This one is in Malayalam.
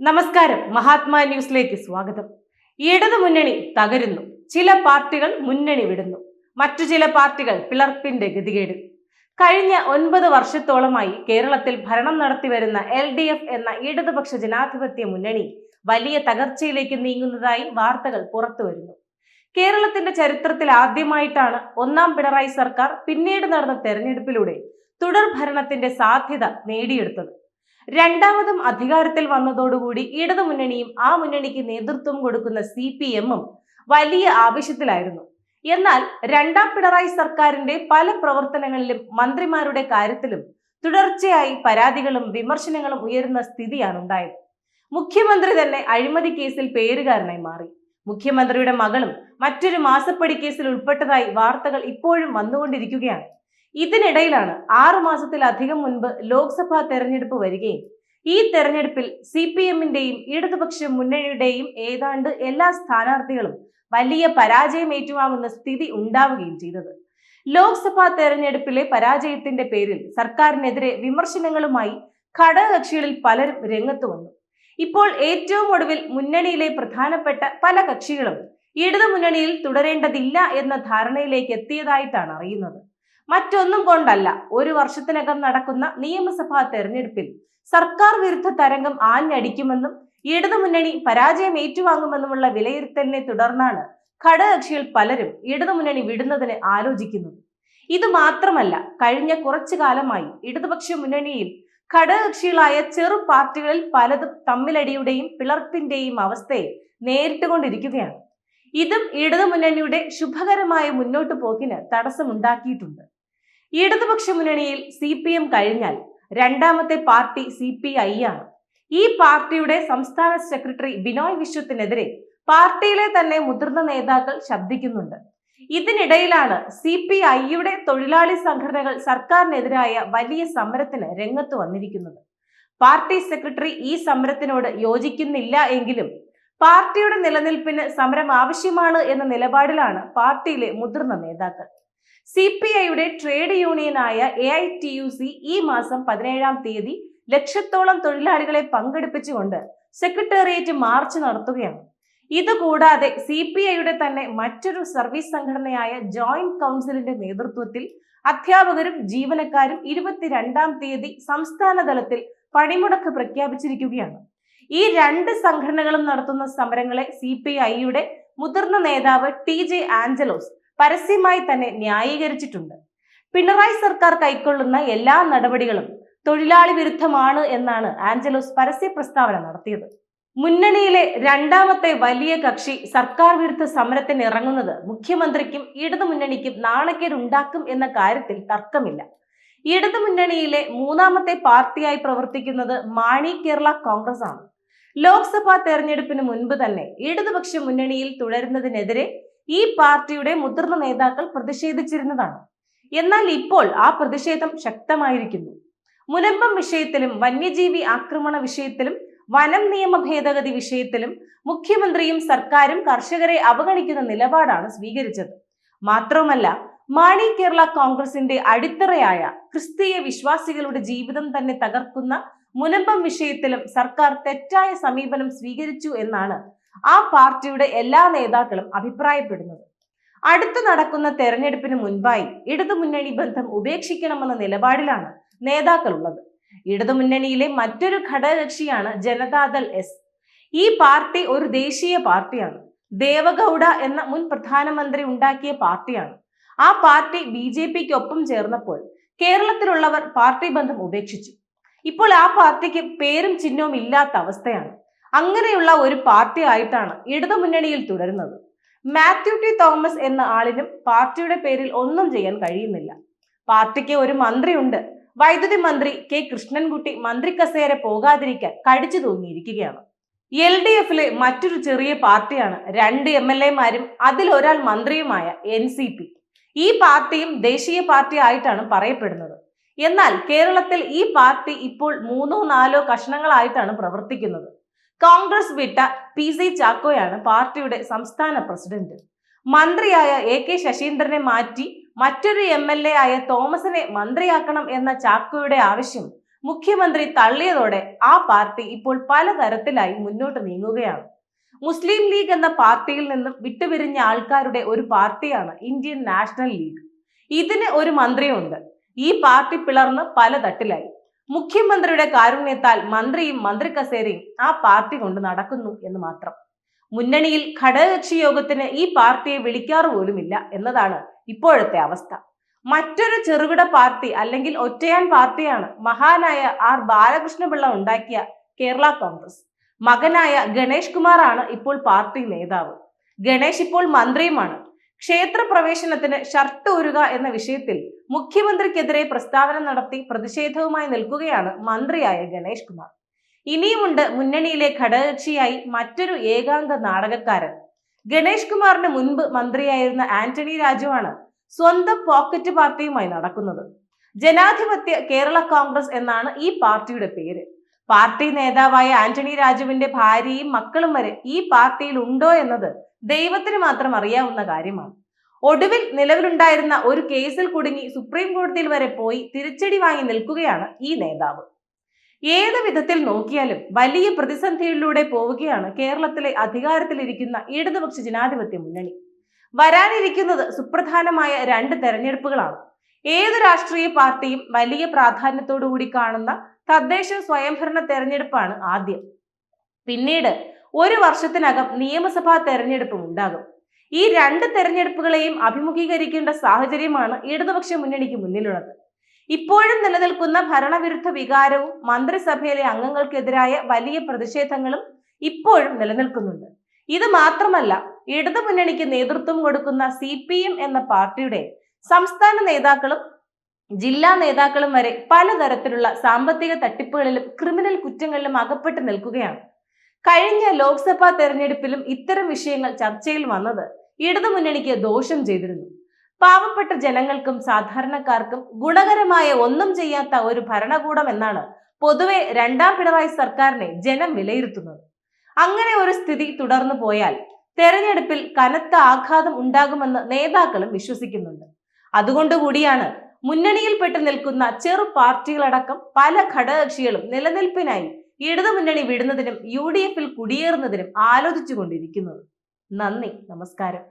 നമസ്കാരം. മഹാത്മാ ന്യൂസിലേക്ക് സ്വാഗതം. ഇടതു മുന്നണി തകരുന്നു. ചില പാർട്ടികൾ മുന്നണി വിടുന്നു. മറ്റു ചില പാർട്ടികൾ പിളർപ്പിന്റെ ഗതികേട്. കഴിഞ്ഞ ഒൻപത് വർഷത്തോളമായി കേരളത്തിൽ ഭരണം നടത്തിവരുന്ന എൽ ഡി എഫ് എന്ന ഇടതുപക്ഷ ജനാധിപത്യ മുന്നണി വലിയ തകർച്ചയിലേക്ക് നീങ്ങുന്നതായി വാർത്തകൾ പുറത്തുവരുന്നു കേരളത്തിന്റെ ചരിത്രത്തിൽ ആദ്യമായിട്ടാണ് ഒന്നാം പിണറായി സർക്കാർ പിന്നീട് നടന്ന തെരഞ്ഞെടുപ്പിലൂടെ തുടർ ഭരണത്തിന്റെ സാധ്യത നേടിയെടുത്തത്. രണ്ടാമതും അധികാരത്തിൽ വന്നതോടുകൂടി ഇടതുമുന്നണിയും ആ മുന്നണിക്ക് നേതൃത്വം കൊടുക്കുന്ന സി പി എമ്മും വലിയ ആവശ്യത്തിലായിരുന്നു എന്നാൽ രണ്ടാം പിണറായി സർക്കാരിന്റെ പല പ്രവർത്തനങ്ങളിലും മന്ത്രിമാരുടെ കാര്യത്തിലും തുടർച്ചയായി പരാതികളും വിമർശനങ്ങളും ഉയരുന്ന സ്ഥിതിയാണ് ഉണ്ടായത്. മുഖ്യമന്ത്രി തന്നെ അഴിമതി കേസിൽ പേരുകാരനായി മാറി. മുഖ്യമന്ത്രിയുടെ മകളും മറ്റൊരു മാസപ്പടി കേസിൽ ഉൾപ്പെട്ടതായി വാർത്തകൾ ഇപ്പോഴും വന്നുകൊണ്ടിരിക്കുകയാണ്. ഇതിനിടയിലാണ് ആറു മാസത്തിലധികം മുൻപ് ലോക്സഭാ തെരഞ്ഞെടുപ്പ് വരികയും ഈ തെരഞ്ഞെടുപ്പിൽ സി പി എമ്മിന്റെയും ഇടതുപക്ഷ മുന്നണിയുടെയും ഏതാണ്ട് എല്ലാ സ്ഥാനാർത്ഥികളും വലിയ പരാജയം ഏറ്റുവാങ്ങുന്ന സ്ഥിതി ഉണ്ടാവുകയും ചെയ്തത്. ലോക്സഭാ തെരഞ്ഞെടുപ്പിലെ പരാജയത്തിന്റെ പേരിൽ സർക്കാരിനെതിരെ വിമർശനങ്ങളുമായി ഘടകകക്ഷികളിൽ പലരും രംഗത്ത് വന്നു. ഇപ്പോൾ ഏറ്റവും ഒടുവിൽ മുന്നണിയിലെ പ്രധാനപ്പെട്ട പല കക്ഷികളും ഇടതു മുന്നണിയിൽ തുടരേണ്ടതില്ല എന്ന ധാരണയിലേക്ക് എത്തിയതായിട്ടാണ് അറിയുന്നത്. മറ്റൊന്നും കൊണ്ടല്ല. ഒരു വർഷത്തിനകം നടക്കുന്ന നിയമസഭാ തെരഞ്ഞെടുപ്പിൽ സർക്കാർ വിരുദ്ധ തരംഗം ആഞ്ഞടിക്കുമെന്നും ഇടതുമുന്നണി പരാജയം ഏറ്റുവാങ്ങുമെന്നുമുള്ള വിലയിരുത്തലിനെ തുടർന്നാണ് ഘടകകക്ഷികൾ പലരും ഇടതുമുന്നണി വിടുന്നതിന് ആലോചിക്കുന്നത്. ഇത് മാത്രമല്ല കഴിഞ്ഞ കുറച്ചു കാലമായി ഇടതുപക്ഷ മുന്നണിയിൽ ഘടകകക്ഷികളായ ചെറു പാർട്ടികളിൽ പലതും തമ്മിലടിയുടെയും പിളർപ്പിന്റെയും അവസ്ഥയെ നേരിട്ടുകൊണ്ടിരിക്കുകയാണ്. ഇതും ഇടതുമുന്നണിയുടെ ശുഭകരമായ മുന്നോട്ടു പോക്കിന് തടസ്സമുണ്ടാക്കിയിട്ടുണ്ട്. ഇടതുപക്ഷ മുന്നണിയിൽ സി പി എം കഴിഞ്ഞാൽ രണ്ടാമത്തെ പാർട്ടി സി പി ഐ ആണ്. ഈ പാർട്ടിയുടെ സംസ്ഥാന സെക്രട്ടറി ബിനോയ് വിശ്വത്തിനെതിരെ പാർട്ടിയിലെ തന്നെ മുതിർന്ന നേതാക്കൾ ശബ്ദിക്കുന്നുണ്ട്. ഇതിനിടയിലാണ് സി പി ഐയുടെ തൊഴിലാളി സംഘടനകൾ സർക്കാരിനെതിരായ വലിയ സമരത്തിന് രംഗത്ത് വന്നിരിക്കുന്നത്. പാർട്ടി സെക്രട്ടറി ഈ സമരത്തിനോട് യോജിക്കുന്നില്ല എങ്കിലും പാർട്ടിയുടെ നിലനിൽപ്പിന് സമരം ആവശ്യമാണ് എന്ന നിലപാടിലാണ് പാർട്ടിയിലെ മുതിർന്ന നേതാക്കൾ. സി പി ഐയുടെ trade യൂണിയനായ A I T U C ഈ മാസം പതിനേഴാം തീയതി ലക്ഷത്തോളം തൊഴിലാളികളെ പങ്കെടുപ്പിച്ചുകൊണ്ട് സെക്രട്ടേറിയറ്റ് മാർച്ച് നടത്തുകയാണ്. ഇതുകൂടാതെ സി പി ഐയുടെ തന്നെ മറ്റൊരു സർവീസ് സംഘടനയായ ജോയിന്റ് കൗൺസിലിന്റെ നേതൃത്വത്തിൽ അധ്യാപകരും ജീവനക്കാരും ഇരുപത്തിരണ്ടാം തീയതി സംസ്ഥാന തലത്തിൽ പണിമുടക്ക് പ്രഖ്യാപിച്ചിരിക്കുകയാണ്. ഈ രണ്ട് സംഘടനകളും നടത്തുന്ന സമരങ്ങളെ സി പി ഐയുടെ മുതിർന്ന നേതാവ് ടി ജെ ആഞ്ചലോസ് പരസ്യമായി തന്നെ ന്യായീകരിച്ചിട്ടുണ്ട്. പിണറായി സർക്കാർ കൈക്കൊള്ളുന്ന എല്ലാ നടപടികളും തൊഴിലാളി വിരുദ്ധമാണ് എന്നാണ് ആഞ്ചലോസ് പരസ്യ പ്രസ്താവന നടത്തിയത്. മുന്നണിയിലെ രണ്ടാമത്തെ വലിയ കക്ഷി സർക്കാർ വിരുദ്ധ സമരത്തിന് ഇറങ്ങുന്നത് മുഖ്യമന്ത്രിക്കും ഇടതു ഇടതുമുന്നണിക്കും നാണക്കേടുണ്ടാക്കും എന്ന കാര്യത്തിൽ തർക്കമില്ല. ഇടതു മുന്നണിയിലെ മൂന്നാമത്തെ പാർട്ടിയായി പ്രവർത്തിക്കുന്നത് മാണി കേരള കോൺഗ്രസ് ആണ്. ലോക്സഭാ തെരഞ്ഞെടുപ്പിന് മുൻപ് തന്നെ ഇടതുപക്ഷ മുന്നണിയിൽ തുടരുന്നതിനെതിരെ ഈ പാർട്ടിയുടെ മുതിർന്ന നേതാക്കൾ പ്രതിഷേധിച്ചിരുന്നതാണ്. എന്നാൽ ഇപ്പോൾ ആ പ്രതിഷേധം ശക്തമായിരിക്കുന്നു. മുനമ്പം വിഷയത്തിലും വന്യജീവി ആക്രമണ വിഷയത്തിലും വനം നിയമ ഭേദഗതി വിഷയത്തിലും മുഖ്യമന്ത്രിയും സർക്കാരും കർഷകരെ അവഗണിക്കുന്ന നിലപാടാണ് സ്വീകരിച്ചത്. മാത്രവുമല്ല മാണി കേരള കോൺഗ്രസിന്റെ അടിത്തറയായ ക്രിസ്തീയ വിശ്വാസികളുടെ ജീവിതം തന്നെ തകർക്കുന്ന മുനമ്പം വിഷയത്തിലും സർക്കാർ തെറ്റായ സമീപനം സ്വീകരിച്ചു എന്നാണ് ആ പാർട്ടിയുടെ എല്ലാ നേതാക്കളും അഭിപ്രായപ്പെടുന്നത്. അടുത്ത് നടക്കുന്ന തെരഞ്ഞെടുപ്പിന് മുൻപായി ഇടതുമുന്നണി ബന്ധം ഉപേക്ഷിക്കണമെന്ന നിലപാടിലാണ് നേതാക്കളുള്ളത്. ഇടതുമുന്നണിയിലെ മറ്റൊരു ഘടകകക്ഷിയാണ് ജനതാദൾ എസ് ഈ പാർട്ടി ഒരു ദേശീയ പാർട്ടിയാണ്. ദേവഗൌഡ എന്ന മുൻ പ്രധാനമന്ത്രി ഉണ്ടാക്കിയ പാർട്ടിയാണ്. ആ പാർട്ടി ബി ജെ പിക്ക് ഒപ്പം ചേർന്നപ്പോൾ കേരളത്തിലുള്ളവർ പാർട്ടി ബന്ധം ഉപേക്ഷിച്ചു. ഇപ്പോൾ ആ പാർട്ടിക്ക് പേരും ചിഹ്നവും ഇല്ലാത്ത അവസ്ഥയാണ്. അങ്ങനെയുള്ള ഒരു പാർട്ടി ആയിട്ടാണ് ഇടതുമുന്നണിയിൽ തുടരുന്നത്. മാത്യു ടി തോമസ് എന്ന ആളിനും പാർട്ടിയുടെ പേരിൽ ഒന്നും ചെയ്യാൻ കഴിയുന്നില്ല. പാർട്ടിക്ക് ഒരു മന്ത്രിയുണ്ട് വൈദ്യുതി മന്ത്രി കെ കൃഷ്ണൻകുട്ടി മന്ത്രി കസേര പോകാതിരിക്കാൻ കടിച്ചു തൂങ്ങിയിരിക്കുകയാണ്. എൽ ഡി എഫിലെ മറ്റൊരു ചെറിയ പാർട്ടിയാണ് രണ്ട് എം എൽ എമാരും അതിൽ ഒരാൾ മന്ത്രിയുമായ എൻ സി പി. ഈ പാർട്ടിയും ദേശീയ പാർട്ടി ആയിട്ടാണ് പറയപ്പെടുന്നത്. എന്നാൽ കേരളത്തിൽ ഈ പാർട്ടി ഇപ്പോൾ മൂന്നോ നാലോ കഷ്ണങ്ങളായിട്ടാണ് പ്രവർത്തിക്കുന്നത്. കോൺഗ്രസ് വിട്ട പി സി ചാക്കോയാണ് പാർട്ടിയുടെ സംസ്ഥാന പ്രസിഡന്റ്. മന്ത്രിയായ എ കെ ശശീന്ദ്രനെ മാറ്റി മറ്റൊരു എം എൽ എ ആയ തോമസിനെ മന്ത്രിയാക്കണം എന്ന ചാക്കോയുടെ ആവശ്യം മുഖ്യമന്ത്രി തള്ളിയതോടെ ആ പാർട്ടി ഇപ്പോൾ പലതരത്തിലായി മുന്നോട്ട് നീങ്ങുകയാണ്. മുസ്ലിം ലീഗ് എന്ന പാർട്ടിയിൽ നിന്നും വിട്ടുപിരിഞ്ഞ ആൾക്കാരുടെ ഒരു പാർട്ടിയാണ് ഇന്ത്യൻ നാഷണൽ ലീഗ്. ഇതിന് ഒരു മന്ത്രിയുണ്ട്. ഈ പാർട്ടി പിളർന്ന് പല തട്ടിലായി. മുഖ്യമന്ത്രിയുടെ കാരുണ്യത്താൽ മന്ത്രിയും മന്ത്രി കസേരയും ആ പാർട്ടി കൊണ്ട് നടക്കുന്നു എന്ന് മാത്രം. മുന്നണിയിൽ ഘടകകക്ഷി യോഗത്തിന് ഈ പാർട്ടിയെ വിളിക്കാറ് പോലുമില്ല എന്നതാണ് ഇപ്പോഴത്തെ അവസ്ഥ. മറ്റൊരു ചെറുകിട പാർട്ടി അല്ലെങ്കിൽ ഒറ്റയാൻ പാർട്ടിയാണ് മഹാനായ ആർ ബാലകൃഷ്ണപിള്ള ഉണ്ടാക്കിയ കേരള കോൺഗ്രസ്. മകനായ ഗണേഷ് കുമാറാണ് ഇപ്പോൾ പാർട്ടി നേതാവ്. ഗണേഷ് ഇപ്പോൾ മന്ത്രിയുമാണ്. ക്ഷേത്ര പ്രവേശനത്തിന് ഷർട്ട് ഊരുക എന്ന വിഷയത്തിൽ മുഖ്യമന്ത്രിക്കെതിരെ പ്രസ്താവന നടത്തി പ്രതിഷേധവുമായി നിൽക്കുകയാണ് മന്ത്രിയായ ഗണേഷ് കുമാർ. ഇനിയുമുണ്ട് മുന്നണിയിലെ ഘടകകക്ഷിയായി മറ്റൊരു ഏകാംഗ നാടകക്കാരൻ. ഗണേഷ് കുമാറിന് മുൻപ് മന്ത്രിയായിരുന്ന ആന്റണി രാജുവാണ് സ്വന്തം പോക്കറ്റ് പാർട്ടിയുമായി നടക്കുന്നത്. ജനാധിപത്യ കേരള കോൺഗ്രസ് എന്നാണ് ഈ പാർട്ടിയുടെ പേര്. പാർട്ടി നേതാവായ ആന്റണി രാജുവിന്റെ ഭാര്യയും മക്കളും വരെ ഈ പാർട്ടിയിൽ ഉണ്ടോ എന്നത് ദൈവത്തിന് മാത്രം അറിയാവുന്ന കാര്യമാണ്. ഒടുവിൽ നിലവിലുണ്ടായിരുന്ന ഒരു കേസിൽ കുടുങ്ങി സുപ്രീം കോടതിയിൽ വരെ പോയി തിരിച്ചടി വാങ്ങി നിൽക്കുകയാണ് ഈ നേതാവ്. ഏത് വിധത്തിൽ നോക്കിയാലും വലിയ പ്രതിസന്ധിയിലൂടെ പോവുകയാണ് കേരളത്തിലെ അധികാരത്തിലിരിക്കുന്ന ഇടതുപക്ഷ ജനാധിപത്യ മുന്നണി. വരാനിരിക്കുന്നത് സുപ്രധാനമായ രണ്ട് തെരഞ്ഞെടുപ്പുകളാണ്. ഏത് രാഷ്ട്രീയ പാർട്ടിയും വലിയ പ്രാധാന്യത്തോടു കൂടി കാണുന്ന തദ്ദേശ സ്വയംഭരണ തെരഞ്ഞെടുപ്പാണ് ആദ്യം. പിന്നീട് ഒരു വർഷത്തിനകം നിയമസഭാ തെരഞ്ഞെടുപ്പും ഉണ്ടാകും. ഈ രണ്ട് തെരഞ്ഞെടുപ്പുകളെയും അഭിമുഖീകരിക്കേണ്ട സാഹചര്യമാണ് ഇടതുപക്ഷ മുന്നണിക്ക് മുന്നിലുള്ളത്. ഇപ്പോഴും നിലനിൽക്കുന്ന ഭരണവിരുദ്ധ വികാരവും മന്ത്രിസഭയിലെ അംഗങ്ങൾക്കെതിരായ വലിയ പ്രതിഷേധങ്ങളും ഇപ്പോഴും നിലനിൽക്കുന്നുണ്ട്. ഇത് മാത്രമല്ല ഇടതു മുന്നണിക്ക് നേതൃത്വം കൊടുക്കുന്ന സി എന്ന പാർട്ടിയുടെ സംസ്ഥാന നേതാക്കളും ജില്ലാ നേതാക്കളും വരെ പലതരത്തിലുള്ള സാമ്പത്തിക തട്ടിപ്പുകളിലും ക്രിമിനൽ കുറ്റങ്ങളിലും അകപ്പെട്ടു നിൽക്കുകയാണ്. കഴിഞ്ഞ ലോക്സഭാ തെരഞ്ഞെടുപ്പിലും ഇത്തരം വിഷയങ്ങൾ ചർച്ചയിൽ വന്നത് ഇടതുമുന്നണിക്ക് ദോഷം ചെയ്തിരുന്നു. പാവപ്പെട്ട ജനങ്ങൾക്കും സാധാരണക്കാർക്കും ഗുണകരമായ ഒന്നും ചെയ്യാത്ത ഒരു ഭരണകൂടം എന്നാണ് പൊതുവെ രണ്ടാം പിണറായി സർക്കാരിനെ ജനം വിലയിരുത്തുന്നത്. അങ്ങനെ ഒരു സ്ഥിതി തുടർന്നു പോയാൽ തെരഞ്ഞെടുപ്പിൽ കനത്ത ആഘാതം ഉണ്ടാകുമെന്ന് നേതാക്കളും വിശ്വസിക്കുന്നുണ്ട്. അതുകൊണ്ടുകൂടിയാണ് മുന്നണിയിൽപ്പെട്ട് നിൽക്കുന്ന ചെറു പാർട്ടികളടക്കം പല ഘടകകക്ഷികളും നിലനിൽപ്പിനായി ഇടതുമുന്നണി വിടുന്നതിനും യു ഡി എഫിൽ കുടിയേറുന്നതിനും ആലോചിച്ചുകൊണ്ടിരിക്കുന്നത് നന്ദി. നമസ്കാരം.